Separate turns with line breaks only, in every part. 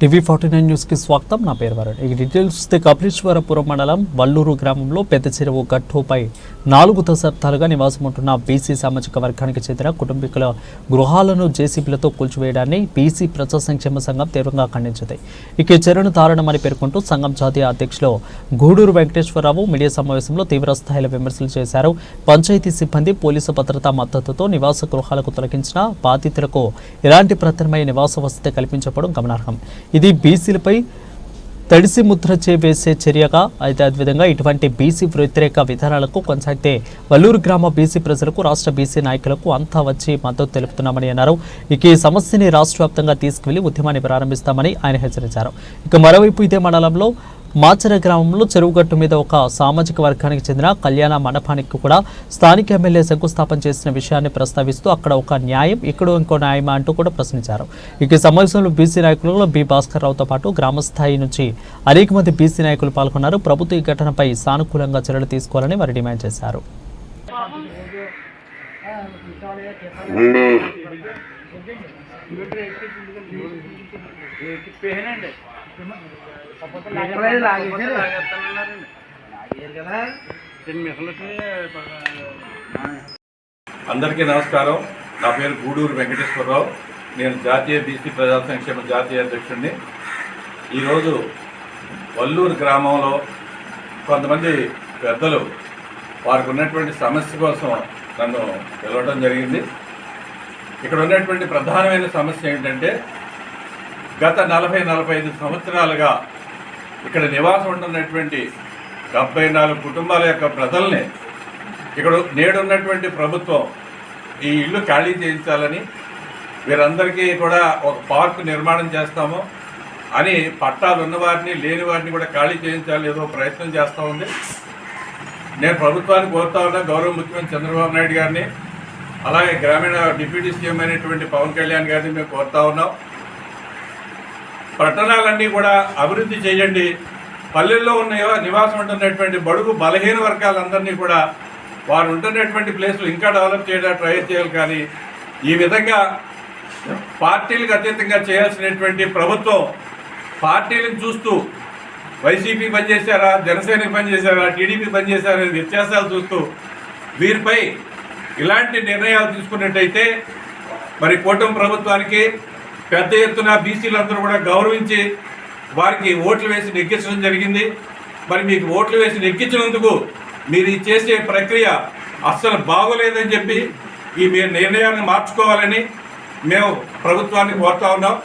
TV forty nine న్యూస్కి స్వాగతం. నా పేరు వరుణ్. ఈ డీటెయిల్స్ చూస్తే కపిలేశ్వరపురం మండలం వల్లూరు గ్రామంలో పెద్ద చెరువు గట్టుపై నాలుగు దశాబ్దాలుగా నివాసం ఉంటున్న బీసీ సామాజిక వర్గానికి చెందిన కుటుంబీకుల గృహాలను జేసీబీలతో కూల్చివేయడాన్ని బీసీ ప్రజా సంక్షేమ సంఘం తీవ్రంగా ఖండించింది. ఇక ఈ తారణమని పేర్కొంటూ సంఘం జాతీయ అధ్యక్షులు గూడూరు వెంకటేశ్వరరావు మీడియా సమావేశంలో తీవ్రస్థాయిలో విమర్శలు చేశారు. పంచాయతీ సిబ్బంది పోలీసు భద్రతా మద్దతుతో నివాస గృహాలకు తొలగించిన బాధితులకు ఎలాంటి ప్రత్యామ్నాయ నివాస వసతి కల్పించకపోవడం గమనార్హం. ఇది బీసీలపై తడిసి ముద్ర చే వేసే చర్యగా అయితే అదేవిధంగా ఇటువంటి బీసీ వ్యతిరేక విధానాలకు కొనసాగితే వల్లూరు గ్రామ బీసీ ప్రజలకు రాష్ట్ర బీసీ నాయకులకు అంతా వచ్చి మద్దతు తెలుపుతున్నామని అన్నారు. ఇక ఈ సమస్యని రాష్ట్ర వ్యాప్తంగా తీసుకువెళ్ళి ఉద్యమాన్ని ప్రారంభిస్తామని ఆయన హెచ్చరించారు. ఇక మరోవైపు ఇదే మండలంలో మాచర గ్రామంలో చెరువుగట్టు మీద ఒక సామాజిక వర్గానికి చెందిన కళ్యాణ మండపానికి కూడా స్థానిక ఎమ్మెల్యే శంకుస్థాపన చేసిన విషయాన్ని ప్రస్తావిస్తూ అక్కడ ఒక న్యాయం ఇక్కడ ఇంకో న్యాయమా అంటూ కూడా ప్రశ్నించారు. ఇక సమావేశంలో బీసీ నాయకులలో బి భాస్కర్ రావుతో పాటు గ్రామస్థాయి నుంచి అనేక మంది బీసీ నాయకులు పాల్గొన్నారు. ప్రభుత్వ ఈ ఘటనపై సానుకూలంగా చర్యలు తీసుకోవాలని వారు డిమాండ్ చేశారు.
అందరికీ నమస్కారం. నా పేరు గూడూరు వెంకటేశ్వరరావు. నేను జాతీయ బీసీ ప్రజా సంక్షేమ జాతీయ అధ్యక్షుడిని. ఈరోజు వల్లూరు గ్రామంలో కొంతమంది పెద్దలు వారికి ఉన్నటువంటి సమస్య కోసం నన్ను పిలవడం జరిగింది. ఇక్కడ ఉన్నటువంటి ప్రధానమైన సమస్య ఏంటంటే గత నలభై నలభై ఐదు సంవత్సరాలుగా ఇక్కడ నివాసం ఉంటున్నటువంటి డెబ్బై నాలుగు కుటుంబాల యొక్క ప్రజల్ని ఇక్కడ నేడున్నటువంటి ప్రభుత్వం ఈ ఇల్లు ఖాళీ చేయించాలని వీరందరికీ కూడా ఒక పార్క్ నిర్మాణం చేస్తాము అని పట్టాలు ఉన్నవారిని లేని వారిని కూడా ఖాళీ చేయించాలి ఏదో ప్రయత్నం చేస్తూ ఉంది. నేను ప్రభుత్వాన్ని కోరుతా ఉన్నా గౌరవ ముఖ్యమంత్రి చంద్రబాబు నాయుడు గారిని. అలాగే గ్రామీణ డిప్యూటీ సీఎం అయినటువంటి పవన్ కళ్యాణ్ గారిని మేము కోరుతా ఉన్నాం. పట్టణాలన్నీ కూడా అభివృద్ధి చేయండి. పల్లెల్లో ఉన్న నివాసం ఉంటున్నటువంటి బడుగు బలహీన వర్గాలందరినీ కూడా వారు ఉంటున్నటువంటి ప్లేసులు ఇంకా డెవలప్ చేయడానికి ట్రై చేయాలి కానీ ఈ విధంగా పార్టీలకు అతీతంగా చేయాల్సినటువంటి ప్రభుత్వం పార్టీలను చూస్తూ వైసీపీ పనిచేశారా జనసేన పనిచేశారా టీడీపీ పనిచేశారా అనే వ్యత్యాసాలు చూస్తూ వీరిపై ఇలాంటి నిర్ణయాలు తీసుకున్నట్టయితే మరి కూటమి ప్రభుత్వానికి పెద్ద ఎత్తున బీసీలందరూ కూడా గౌరవించి వారికి ఓట్లు వేసి నెగ్గించడం జరిగింది. మరి మీకు ఓట్లు వేసి నెగ్గించినందుకు మీరు చేసే ప్రక్రియ అస్సలు బాగోలేదని చెప్పి ఈ మీ నిర్ణయాన్ని మార్చుకోవాలని మేము ప్రభుత్వాన్ని కోరుతా ఉన్నాం.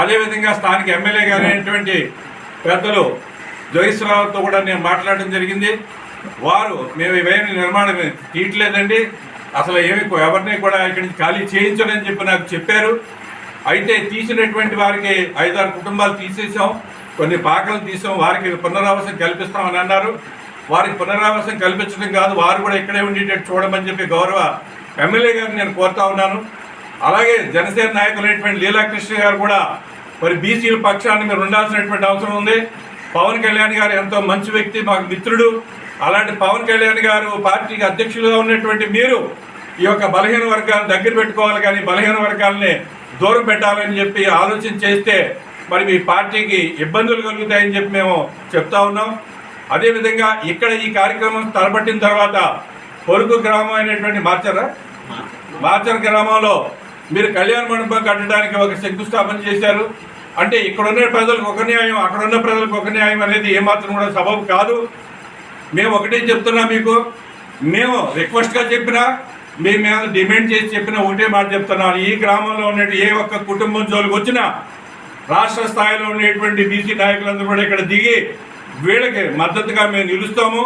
అదేవిధంగా స్థానిక ఎమ్మెల్యే గారు అయినటువంటి పెద్దలు జగేశ్వరరావుతో కూడా నేను మాట్లాడడం జరిగింది. వారు మేము ఇవేమి నిర్మాణం తీయట్లేదండి. అసలు ఏమి ఎవరిని కూడా ఇక్కడి నుంచి ఖాళీ చేయించడని చెప్పి నాకు చెప్పారు. అయితే తీసినటువంటి వారికి ఐదారు కుటుంబాలు తీసేసాం కొన్ని పాకలు తీసాం. వారికి పునరావాసం కల్పిస్తామని అన్నారు. వారికి పునరావాసం కల్పించడం కాదు వారు కూడా ఇక్కడే ఉండేటట్టు చూడమని చెప్పి గౌరవ ఎమ్మెల్యే గారిని నేను కోరుతా ఉన్నాను. అలాగే జనసేన నాయకులైనటువంటి లీలాకృష్ణ గారు కూడా మరి బీసీల పక్షాన్ని మీరు ఉండాల్సినటువంటి అవసరం ఉంది. పవన్ కళ్యాణ్ గారు ఎంతో మంచి వ్యక్తి మాకు మిత్రుడు. అలాంటి పవన్ కళ్యాణ్ గారు పార్టీకి అధ్యక్షులుగా ఉన్నటువంటి మీరు ఈ యొక్క బలహీన వర్గాలను దగ్గర పెట్టుకోవాలి కానీ బలహీన వర్గాలని దూరం పెట్టాలని చెప్పి ఆలోచన చేస్తే మరి మీ పార్టీకి ఇబ్బందులు కలుగుతాయని చెప్పి మేము చెప్తా ఉన్నాం. అదేవిధంగా ఇక్కడ ఈ కార్యక్రమం తలపట్టిన తర్వాత పొరుగు గ్రామం అయినటువంటి మార్చరా మార్చర గ్రామంలో మీరు కళ్యాణ మండపం కట్టడానికి ఒక శంకుస్థాపన చేశారు. అంటే ఇక్కడ ఉన్న ప్రజలకు ఒక న్యాయం అక్కడ ఉన్న ప్రజలకు ఒక న్యాయం అనేది ఏమాత్రం కూడా సబబు కాదు. మేము ఒకటే చెప్తున్నా మీకు. మేము రిక్వెస్ట్గా చెప్పినా మీ మీద డిమాండ్ చేసి చెప్పిన ఒకటే మాట చెప్తున్నాను ఈ గ్రామంలో ఉన్న ఏ ఒక్క కుటుంబం జోలికి వచ్చినా రాష్ట్ర స్థాయిలో ఉండేటువంటి బీసీ నాయకులందరూ కూడా ఇక్కడ దిగి వీళ్ళకి మద్దతుగా మేము నిలుస్తాము.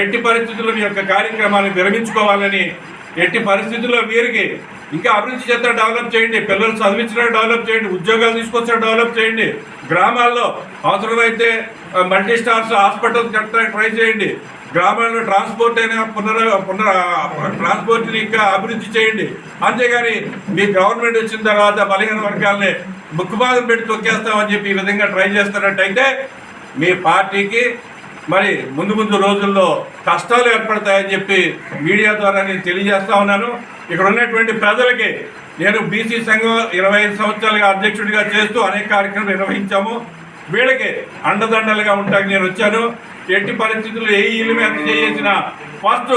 ఎట్టి పరిస్థితుల్లో మీ యొక్క కార్యక్రమాన్ని విరమించుకోవాలని ఎట్టి పరిస్థితుల్లో వీరికి ఇంకా అభివృద్ధి చేత డెవలప్ చేయండి. పిల్లలు చదివించడానికి డెవలప్ చేయండి. ఉద్యోగాలు తీసుకొచ్చడం డెవలప్ చేయండి. గ్రామాల్లో అవసరమైతే మల్టీ స్టార్స్ హాస్పిటల్స్ కట్టడానికి ట్రై చేయండి. గ్రామాల్లో ట్రాన్స్పోర్ట్ అయినా పునర పునర ట్రాన్స్పోర్ట్ని ఇంకా అభివృద్ధి చేయండి. అంతేగాని మీ గవర్నమెంట్ వచ్చిన తర్వాత బలహీన వర్గాల్ని ముక్కుబాదం పెట్టి తొక్కేస్తామని చెప్పి ఈ విధంగా ట్రై చేస్తున్నట్టయితే మీ పార్టీకి మరి ముందు ముందు రోజుల్లో కష్టాలు ఏర్పడతాయని చెప్పి మీడియా ద్వారా నేను తెలియజేస్తా ఉన్నాను. ఇక్కడ ఉన్నటువంటి ప్రజలకి నేను బీసీ సంఘం ఇరవై ఐదు సంవత్సరాలుగా అధ్యక్షుడిగా చేస్తూ అనేక కార్యక్రమాలు నిర్వహించాము. వీళ్ళకి అండదండలుగా ఉంటానికి నేను వచ్చాను. ఎట్టి పరిస్థితుల్లో ఏ ఇల్లు మీద చేసిన ఫస్ట్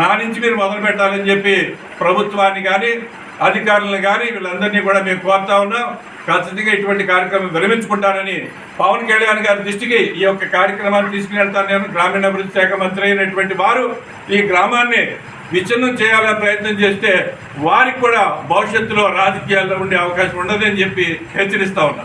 నా నుంచి మీరు మొదలు పెట్టాలని చెప్పి ప్రభుత్వాన్ని కానీ అధికారులను కానీ వీళ్ళందరినీ కూడా మేము కోరుతా ఉన్నాం. ఖచ్చితంగా ఇటువంటి కార్యక్రమం విరమించుకుంటానని పవన్ కళ్యాణ్ గారి దృష్టికి ఈ యొక్క కార్యక్రమాన్ని తీసుకుని నేను గ్రామీణాభివృద్ధి శాఖ మంత్రి అయినటువంటి వారు ఈ గ్రామాన్ని విచ్ఛిన్నం చేయాలని ప్రయత్నం చేస్తే వారికి కూడా భవిష్యత్తులో రాజకీయాల్లో ఉండే అవకాశం ఉండదని చెప్పి హెచ్చరిస్తా ఉన్నా.